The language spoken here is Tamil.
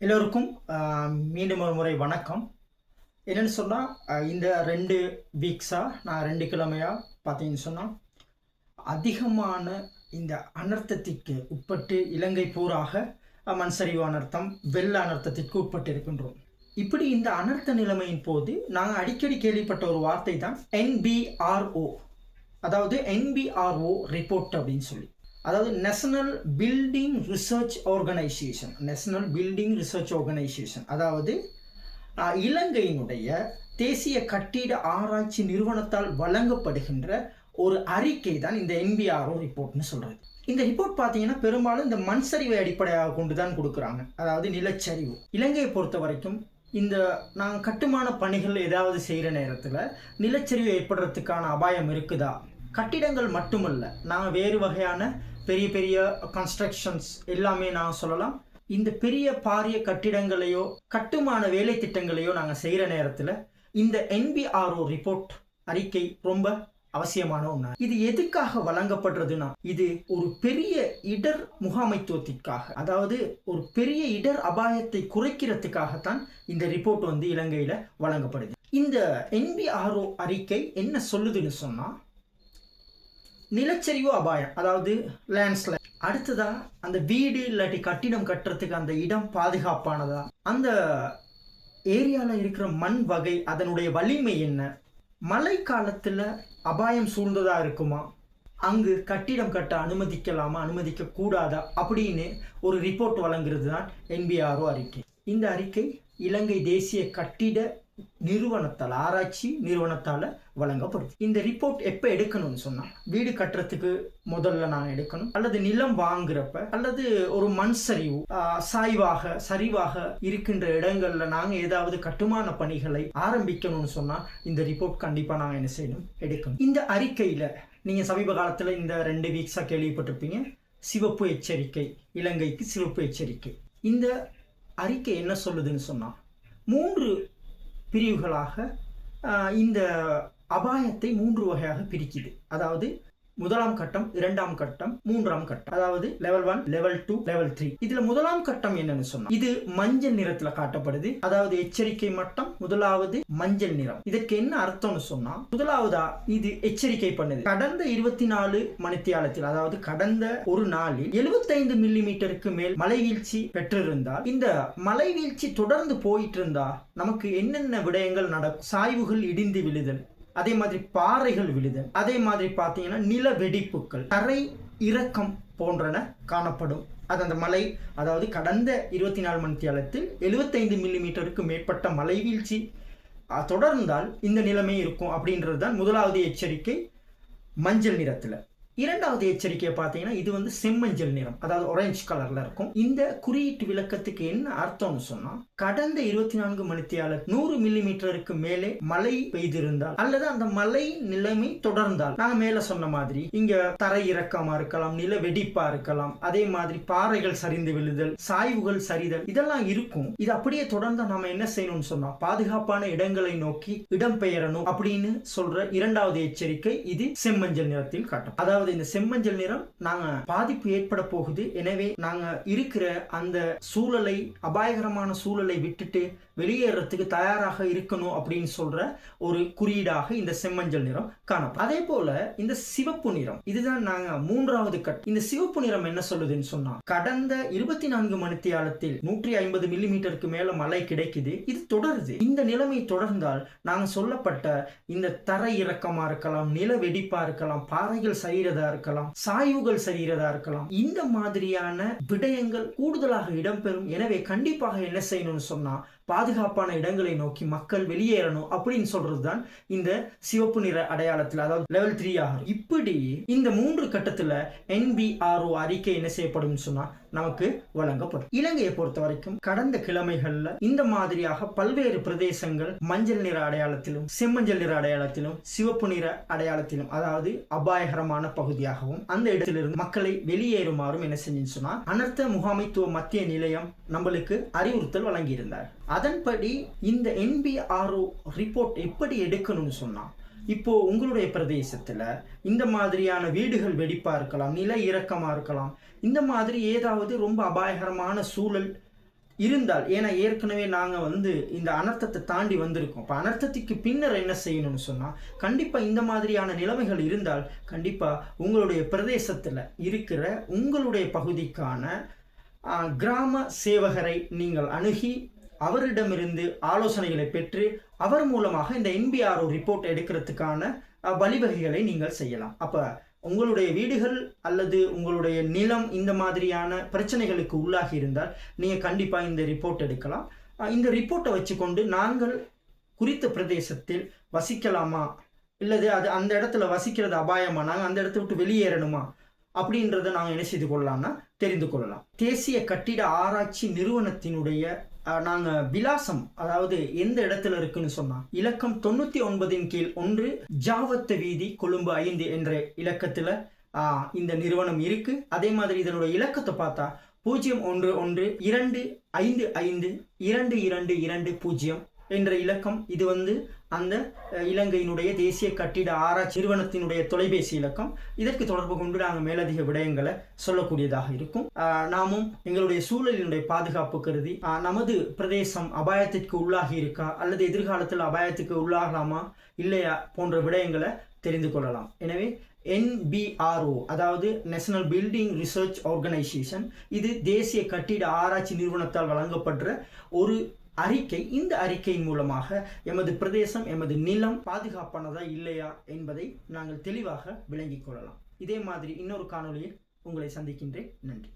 எல்லோருக்கும் மீண்டும் ஒரு முறை வணக்கம். என்னென்னு சொன்னால் இந்த ரெண்டு வீக்ஸாக நான் ரெண்டு கிழமையாக பார்த்தீங்கன்னு சொன்னால் அதிகமான இந்த அனர்த்தத்திற்கு உட்பட்டு இலங்கை பூராக மண்சரிவு அனர்த்தம் வெள்ள அனர்த்தத்திற்கு உட்பட்டு இருக்கின்றோம். இப்படி இந்த அனர்த்த நிலைமையின் போது நாங்கள் அடிக்கடி கேள்விப்பட்ட ஒரு வார்த்தை தான் என்பிஆர்ஓ அதாவது என்பிஆர்ஓ ரிப்போர்ட் அப்படின்னு சொல்லி. அதாவது national building research organisation national building research organisation அதாவது இலங்கையினுடைய தேசிய கட்டிட ஆராய்ச்சி நிறுவனத்தால் வழங்கப்படுகின்ற ஒரு அறிக்கை தான் இந்த என்பிஆர்ஓ ரிப்போர்ட்னு சொல்கிறது இந்த ரிப்போர்ட் பார்த்தீங்கன்னா பெரும்பாலும் இந்த மண் சரிவை அடிப்படையாக கொண்டு தான் கொடுக்குறாங்க. அதாவது நிலச்சரிவு. இலங்கையை பொறுத்த வரைக்கும் இந்த நாங்கள் கட்டுமான பணிகள் ஏதாவது செய்கிற நேரத்தில் நிலச்சரிவு ஏற்படுறதுக்கான அபாயம் இருக்குதா? கட்டிடங்கள் மட்டுமல்ல நான் வேறு வகையான பெரிய பெரிய கன்ஸ்ட்ரக்ஷன்ஸ் எல்லாமே நான் சொல்லலாம். இந்த பெரிய பாரிய கட்டிடங்களையோ கட்டுமான வேலை திட்டங்களையோ நாங்கள் செய்கிற நேரத்தில் இந்த என்பிஆர்ஓ ரிப்போர்ட் அறிக்கை ரொம்ப அவசியமான ஒன்று இது எதுக்காக வழங்கப்படுறதுன்னா இது ஒரு பெரிய இடர் முகாமைத்துவத்திற்காக அதாவது ஒரு பெரிய இடர் அபாயத்தை குறைக்கிறதுக்காகத்தான் இந்த ரிப்போர்ட் வந்து இலங்கையில் வழங்கப்படுது. இந்த என்பிஆர்ஓ அறிக்கை என்ன சொல்லுதுன்னு சொன்னால் நிலச்சரிவு அபாயம் அதாவது லேண்ட்ஸ்லைட் அடுத்ததா அந்த வீடு இல்லாட்டி கட்டிடம் கட்டுறதுக்கு அந்த இடம் பாதுகாப்பானதா? அந்த ஏரியாவில் இருக்கிற மண் வகை அதனுடைய வலிமை என்ன? மழை காலத்தில் அபாயம் சூழ்ந்ததாக இருக்குமா? அங்கு கட்டிடம் கட்ட அனுமதிக்கலாமா? அனுமதிக்க கூடாதா? அப்படின்னு ஒரு ரிப்போர்ட் வழங்குறது தான் என்பிஆர்ஓ அறிக்கை. இந்த அறிக்கை இலங்கை தேசிய கட்டிட நிறுவனத்தால் ஆராய்ச்சி நிறுவனத்தால் வழங்கப்படுது. இந்த ரிப்போர்ட் எப்போ எடுக்கணும்னு சொன்னால் வீடு கட்டுறதுக்கு முதல்ல நான் எடுக்கணும். அல்லது நிலம் வாங்குறப்ப அல்லது ஒரு மண் சரிவு சாய்வாக சரிவாக இருக்கின்ற இடங்கள்ல நாங்கள் ஏதாவது கட்டுமான பணிகளை ஆரம்பிக்கணும்னு சொன்னால் இந்த ரிப்போர்ட் கண்டிப்பாக நாங்கள் என்ன செய்யணும்? எடுக்கணும். இந்த அறிக்கையில் நீங்கள் சமீப காலத்தில் இந்த ரெண்டு வீக்ஸாக கேள்விப்பட்டிருப்பீங்க. சிவப்பு எச்சரிக்கை இலங்கைக்கு சிவப்பு எச்சரிக்கை. இந்த அறிக்கை என்ன சொல்லுதுன்னு சொன்னால் மூன்று பிரிவுகளாக இந்த அபாயத்தை மூன்று வகையாக பிரிக்குது. அதாவது முதலாம் கட்டம் இரண்டாம் கட்டம் மூன்றாம் கட்டம். அதாவது level one level two level three இதுல முதலாம் கட்டம் என்னன்னு சொன்னா இது மஞ்சள் நிறத்துல காட்டப்படுது. அதாவது எச்சரிக்கை மட்டம் முதலாவது மஞ்சள் நிறம். இதற்கு என்ன அர்த்தம்னு சொன்னா முதலாவதா இது எச்சரிக்கை பண்ணுது. கடந்த இருபத்தி நாலு மணித்தியாலத்தில் அதாவது கடந்த ஒரு நாளில் 75 மில்லி மீட்டருக்கு மேல் மழை வீழ்ச்சி பெற்றிருந்தால் இந்த மழை வீழ்ச்சி தொடர்ந்து போயிட்டு இருந்தா நமக்கு என்னென்ன விடயங்கள் நடக்கும்? சாய்வுகள் இடிந்து விழுதல். அதே மாதிரி பாறைகள் விழுதல். அதே மாதிரி பார்த்தீங்கன்னா நில வெடிப்புகள். தரை இறக்கம் போன்றன காணப்படும். அது அந்த மலை அதாவது கடந்த இருபத்தி நாலு மணி தியாலத்தில் எழுபத்தைந்து மில்லி மீட்டருக்கு மேற்பட்ட மலை வீழ்ச்சி தொடர்ந்தால் இந்த நிலைமை இருக்கும் அப்படின்றது தான் முதலாவது எச்சரிக்கை மஞ்சள் நிறத்தில். இரண்டாவது எச்சரிக்கையை பார்த்தீங்கன்னா இது வந்து செம்மஞ்சள் நிறம் அதாவது ஒரேஞ்ச் கலர்ல இருக்கும். இந்த குறியீட்டு விளக்கத்துக்கு என்ன அர்த்தம்னு சொன்னா கடந்த இருபத்தி நான்கு மணித்தியால நூறு மில்லி மீட்டருக்கு மேலே மழை பெய்திருந்தால் அல்லது அந்த மழை நிலைமை தொடர்ந்தால் நாங்க மேல சொன்ன மாதிரி இங்க தரை இறக்கமா இருக்கலாம் நில வெடிப்பா இருக்கலாம் அதே மாதிரி பாறைகள் சரிந்து விழுதல் சாய்வுகள் சரிதல் இதெல்லாம் இருக்கும். இது அப்படியே தொடர்ந்தா நாம என்ன செய்யணும்னு சொன்னா பாதுகாப்பான இடங்களை நோக்கி இடம்பெயரணும் அப்படின்னு சொல்ற இரண்டாவது எச்சரிக்கை இது செம்மஞ்சள் நிறத்தில் காட்டும். அதாவது இந்த செம்மஞ்சள் நிறம் நாங்க பாதிப்பு ஏற்பட போகுது. எனவே நாங்க இருக்கிற அந்த சூழலை அபாயகரமான சூழலை விட்டுட்டு வெளியேறதுக்கு தயாராக இருக்கணும் அப்படின்னு சொல்ற ஒரு குறியீடாக இந்த செம்மஞ்சள் நிறம் காணப்படும். அதே போல இந்த சிவப்பு நிறம் இதுதான் நாங்க மூன்றாவது கட். இந்த சிவப்பு நிறம் என்ன சொல்லுதுன்னு சொன்னா கடந்த இருபத்தி நான்கு மணித்தியாலத்தில் நூற்றி ஐம்பது மில்லிமீட்டருக்கு மேல மழை கிடைக்குது. இது தொடருது. இந்த நிலைமை தொடர்ந்தால் நாங்க சொல்லப்பட்ட இந்த தரை இறக்கமா இருக்கலாம் நில வெடிப்பா இருக்கலாம் பாறைகள் சரிகிறதா இருக்கலாம் சாய்வுகள் சரிகிறதா இருக்கலாம். இந்த மாதிரியான விடயங்கள் கூடுதலாக இடம்பெறும். எனவே கண்டிப்பாக என்ன செய்யணும்னு சொன்னா பாதுகாப்பான இடங்களை நோக்கி மக்கள் வெளியேறணும் அப்படின்னு சொல்றது தான் இந்த சிவப்பு நிற அடையாளத்தில் அதாவது லெவல் த்ரீ ஆகும் இப்படி இந்த மூன்று கட்டத்தில் என்பிஆர்ஓ அறிக்கை என்ன செய்யப்படும் சொன்னா நமக்கு வழங்கப்படும். இலங்கையை பொறுத்த வரைக்கும் கடந்த கிழமைகள்ல இந்த மாதிரியாக பல்வேறு பிரதேசங்கள் மஞ்சள் நிற அடையாளத்திலும் செம்மஞ்சள் நிற அடையாளத்திலும் சிவப்பு நிற அடையாளத்திலும் அதாவது அபாயகரமான பகுதியாகவும் அந்த இடத்திலிருந்து மக்களை வெளியேறுமாறும் என்ன செஞ்சுன்னு சொன்னா அனர்த்த முகாமைத்துவ மத்திய நிலையம் நம்மளுக்கு அறிவுறுத்தல் வழங்கியிருந்தார். அதன்படி இந்த என்பிஆர்ஓ ரிப்போர்ட் எப்படி எடுக்கணும்னு சொன்னால் இப்போ உங்களுடைய பிரதேசத்தில் இந்த மாதிரியான வீடுகள் வெடிப்பாக இருக்கலாம் நில இறக்கமாக இருக்கலாம் இந்த மாதிரி ஏதாவது ரொம்ப அபாயகரமான சூழல் இருந்தால் ஏன்னா ஏற்கனவே நாங்கள் வந்து இந்த அனர்த்தத்தை தாண்டி வந்திருக்கோம். இப்போ அனர்த்தத்துக்கு பின்னர் என்ன செய்யணும்னு சொன்னால் கண்டிப்பாக இந்த மாதிரியான நிலைமைகள் இருந்தால் கண்டிப்பாக உங்களுடைய பிரதேசத்தில் இருக்கிற உங்களுடைய பகுதிக்கான கிராம சேவகரை நீங்கள் அணுகி அவரிடமிருந்து ஆலோசனைகளை பெற்று அவர் மூலமாக இந்த என்பிஆர்ஓ ரிப்போர்ட் எடுக்கிறதுக்கான வழிவகைகளை நீங்கள் செய்யலாம். அப்போ உங்களுடைய வீடுகள் அல்லது உங்களுடைய நிலம் இந்த மாதிரியான பிரச்சனைகளுக்கு உள்ளாகி இருந்தால் நீங்கள் கண்டிப்பாக இந்த ரிப்போர்ட் எடுக்கலாம். இந்த ரிப்போர்ட்டை வச்சுக்கொண்டு நாங்கள் குறித்த பிரதேசத்தில் வசிக்கலாமா? இல்லது அது அந்த இடத்துல வசிக்கிறது அபாயமா? நாங்கள் அந்த இடத்த விட்டு வெளியேறணுமா? அப்படின்றத நாங்கள் என்ன செய்து கொள்ளலாம்னா தெரிந்து கொள்ளலாம். தேசிய கட்டிட ஆராய்ச்சி நிறுவனத்தினுடைய நாங்கள் விலாசம் அதாவது எந்த இடத்துல இருக்குன்னு சொன்னா இலக்கம் தொண்ணூத்தி ஒன்பதின் கீழ் ஒன்று ஜாவத்த வீதி கொழும்பு ஐந்து என்ற இலக்கத்துல இந்த நிறுவனம் இருக்கு. அதே மாதிரி இதனுடைய இலக்கத்தை பார்த்தா பூஜ்ஜியம் ஒன்று ஒன்று இரண்டு ஐந்து ஐந்து இரண்டு இரண்டு இரண்டு பூஜ்ஜியம் என்ற இலக்கம். இது வந்து அந்த இலங்கையினுடைய தேசிய கட்டிட ஆராய்ச்சி நிறுவனத்தினுடைய தொலைபேசி இலக்கம். இதற்கு தொடர்பு கொண்டு நாங்கள் மேலதிக விடயங்களை சொல்லக்கூடியதாக இருக்கும். நாமும் எங்களுடைய சூழலினுடைய பாதுகாப்பு கருதி நமது பிரதேசம் அபாயத்திற்கு உள்ளாகி இருக்கா அல்லது எதிர்காலத்தில் அபாயத்துக்கு உள்ளாகலாமா இல்லையா போன்ற விடயங்களை தெரிந்து கொள்ளலாம். எனவே என்பிஆர்ஓ அதாவது நேஷனல் பில்டிங் ரிசர்ச் ஆர்கனைசேஷன் இது தேசிய கட்டிட ஆராய்ச்சி நிறுவனத்தால் வழங்கப்படுற ஒரு அறிக்கை இந்த அறிக்கையின் மூலமாக எமது பிரதேசம் எமது நிலம் பாதுகாப்பானதா இல்லையா என்பதை நாங்கள் தெளிவாக விளங்கிக் கொள்ளலாம். இதே மாதிரி இன்னொரு காணொளியில் உங்களை சந்திக்கின்றேன். நன்றி.